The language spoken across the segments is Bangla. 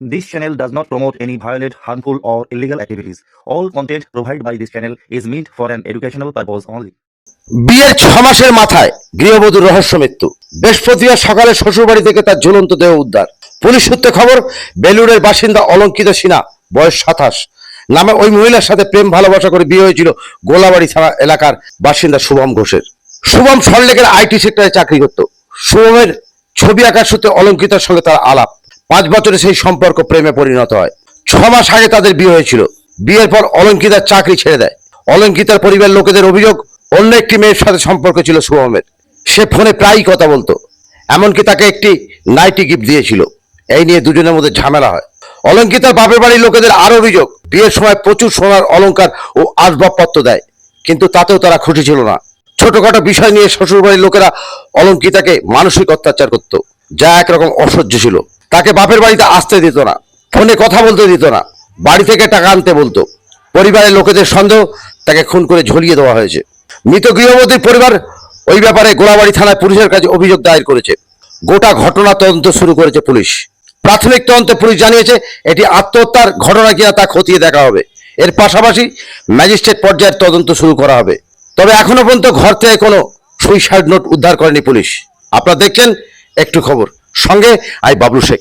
This channel does not promote any violent, harmful, or illegal activities. All content provided by this channel is meant for an educational purpose only. বিয়ের ছ মাসের মাথায় গৃহবধূর রহস্য মৃত্যু। বৃহস্পতিবার সকালে শ্বশুরবাড়ি থেকে তার ঝুলন্ত দেহ উদ্ধার। পুলিশ সূত্রে খবর বেলুড়ের বাসিন্দা অলঙ্কিত সিনহা বয়স সাতাশ। নামে ওই মহিলার সাথে প্রেম ভালোবাসা করে বিয়ে হয়েছিল গোলাবাড়ি থানা এলাকার বাসিন্দা শুভম ঘোষের। শুভম সল্লেকের আইটি সেক্টরে চাকরি করত। শুভমের ছবি আঁকার সূত্রে অলঙ্কিতার সঙ্গে তার আলাপ। পাঁচ বছরে সেই সম্পর্ক প্রেমে পরিণত হয়। ছ মাস আগে তাদের বিয়ে হয়েছিল। বিয়ের পর অলঙ্কিতার চাকরি ছেড়ে দেয়। অলঙ্কিতার পরিবার লোকেদের অভিযোগ, অন্য একটি মেয়ের সাথে সম্পর্ক ছিল শুভমের। সে ফোনে প্রায়ই কথা বলতো। এমনকি তাকে একটি নাইটি গিফট দিয়েছিল। এই নিয়ে দুজনের মধ্যে ঝামেলা হয়। অলঙ্কিতার বাপের বাড়ির লোকেদের আরও অভিযোগ, বিয়ের সময় প্রচুর সোনার অলঙ্কার ও আসবাবপত্র দেয়। কিন্তু তাতেও তারা খুশি ছিল না। ছোটখাটো বিষয় নিয়ে শ্বশুরবাড়ির লোকেরা অলঙ্কিতাকে মানসিক অত্যাচার করত। যা একরকম অসহ্য ছিল। তাকে বাপের বাড়িতে আসতে দিত না, ফোনে কথা বলতে দিত না, বাড়ি থেকে টাকা আনতে বলতো। পরিবারের লোকেদের সন্দেহ তাকে খুন করে ঝুলিয়ে দেওয়া হয়েছে। মৃত গৃহবধূর পরিবার ওই ব্যাপারে গোলাবাড়ি থানায় পুলিশের কাছে অভিযোগ দায়ের করেছে। গোটা ঘটনা তদন্ত শুরু করেছে পুলিশ। প্রাথমিক তদন্তে পুলিশ জানিয়েছে, এটি আত্মহত্যার ঘটনা কিনা তা খতিয়ে দেখা হবে। এর পাশাপাশি ম্যাজিস্ট্রেট পর্যায়ের তদন্ত শুরু করা হবে। তবে এখনও পর্যন্ত ঘর থেকে কোনো সুইসাইড নোট উদ্ধার করেনি পুলিশ। আপনারা দেখছেন একটু খবর। সঙ্গে আই বাবলু শেখ।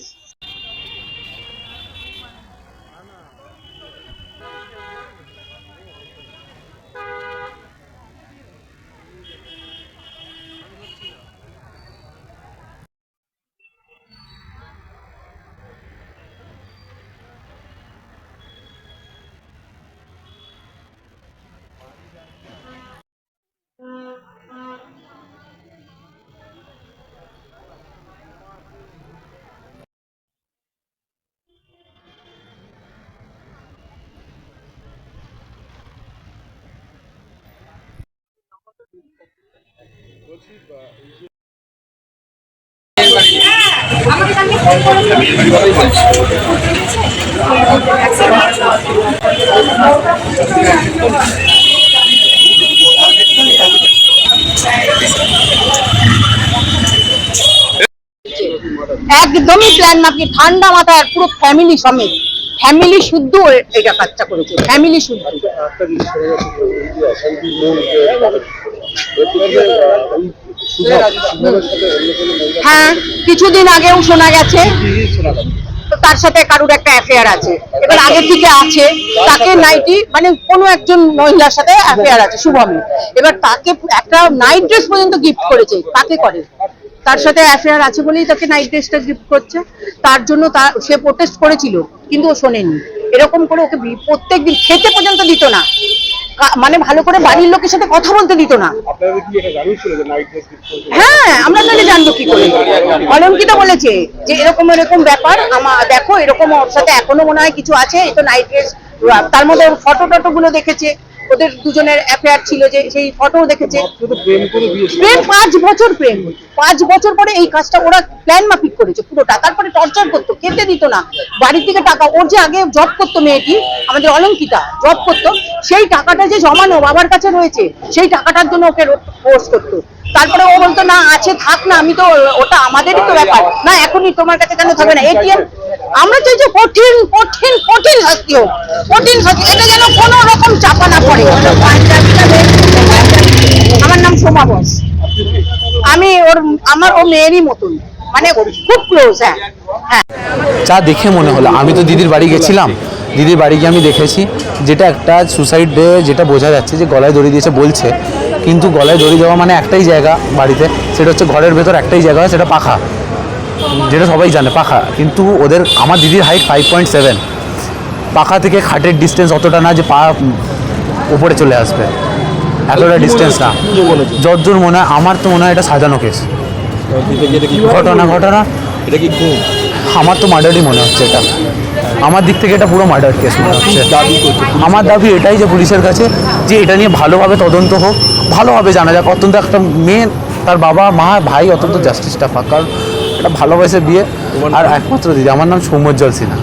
একদমই প্ল্যান মাফিক ঠান্ডা মাথায় পুরো ফ্যামিলি সমেত ফ্যামিলি শুদ্ধ এটা কাজটা করেছে ফ্যামিলি শুদ্ধ হ্যাঁ কিছুদিন আগেও শোনা গেছে। তার সাথে কারুর একটা অ্যাফেয়ার আছে। এবার আগে থেকে আছে। তাকে নাইটি মানে কোনো একজন মহিলার সাথে অ্যাফেয়ার আছে শুভমের এবার তাকে একটা নাইট ড্রেস পর্যন্ত গিফট করেছে। তাকে করে। তার সাথে অ্যাফেয়ার আছে বলেই তাকে নাইট ড্রেসটা গিফট করছে। তার জন্য তার সে প্রোটেস্ট করেছিল, কিন্তু ও শোনেনি। এরকম করে ওকে প্রত্যেক দিন খেতে পর্যন্ত দিত না। মানে ভালো করে বাড়ির লোকের সাথে কথা বলতে দিত না। হ্যাঁ আমরা তাহলে জানব কি করে। অলঙ্কিত বলেছে যে এরকম এরকম ব্যাপার আমার দেখো এরকম ওর সাথে এখনও মনে হয় কিছু আছে এই তো নাইট ড্রেস তার মধ্যে ওর ফটো টটো গুলো দেখেছে। ওদের দুজনের অ্যাফেয়ার ছিল যে সেই ফটো দেখেছে। প্রেম প্রেম পাঁচ বছর প্রেম। পাঁচ বছর পরে এই কাজটা ওরা প্ল্যান মাফিক করেছে পুরোটা। তারপরে টর্চার করতো, খেতে দিত না। বাড়ির থেকে টাকা, ওর যে আগে জব করতো মেয়েটি, আমাদের অলঙ্কিতা জব করতো, সেই টাকাটা যে জমানো বাবার কাছে রয়েছে, সেই টাকাটার জন্য ওকে পোস্ট করতো। তারপরে ও বলতো, না, আছে, থাক না, আমি তো, ওটা আমাদেরই তো ব্যাপার। না, এখনই তোমার কাছে কেন থাকবে না? এটিএম আমরা চাই যে কঠিন কঠিন কঠিন শাস্তি হোক। কঠিন শাস্তি, এটা যেন কোনো রকম চাপা না পড়ে। আমার নাম সোমা বস আমি ওর, আমার ও মেয়েরই মতন। মানে খুব ক্লোজ হ্যাঁ। হ্যাঁ। যা দেখে মনে হলো। আমি তো দিদির বাড়ি গেছিলাম। দিদির বাড়ি গিয়ে আমি দেখেছি যেটা একটা সুসাইড ডে যেটা বোঝা যাচ্ছে যে গলায় দড়ি দিয়েছে বলছে। কিন্তু গলায় দড়ি দেওয়া মানে একটাই জায়গা বাড়িতে। সেটা হচ্ছে ঘরের ভেতর একটাই জায়গা সেটা পাখা। যেটা সবাই জানে, পাখা। কিন্তু ওদের, আমার দিদির হাইট ফাইভ পয়েন্ট সেভেন পাখা থেকে খাটের ডিস্টেন্স অতটা না যে পা উপরে চলে আসবে। এতটা ডিস্টেন্স না। যতদূর মনে হয়, আমার তো মনে হয় এটা সাজানো কেস ঘটনা ঘটনা। এটা কি খুন আমার তো মার্ডারই মনে হচ্ছে এটা। আমার দিক থেকে এটা পুরো মার্ডার কেস মনে হচ্ছে। আমার দাবি এটাই যে পুলিশের কাছে যে এটা নিয়ে ভালোভাবে তদন্ত হোক, ভালোভাবে জানা যাক। অত্যন্ত একটা মেয়ে, তার বাবা, মা, ভাই অত্যন্ত জাস্টিসটা পাক। কারণ এটা ভালোবাসে বিয়ে। আর একমাত্র দিদি। আমার নাম সৌম্যজ্জ্বল সিনহা।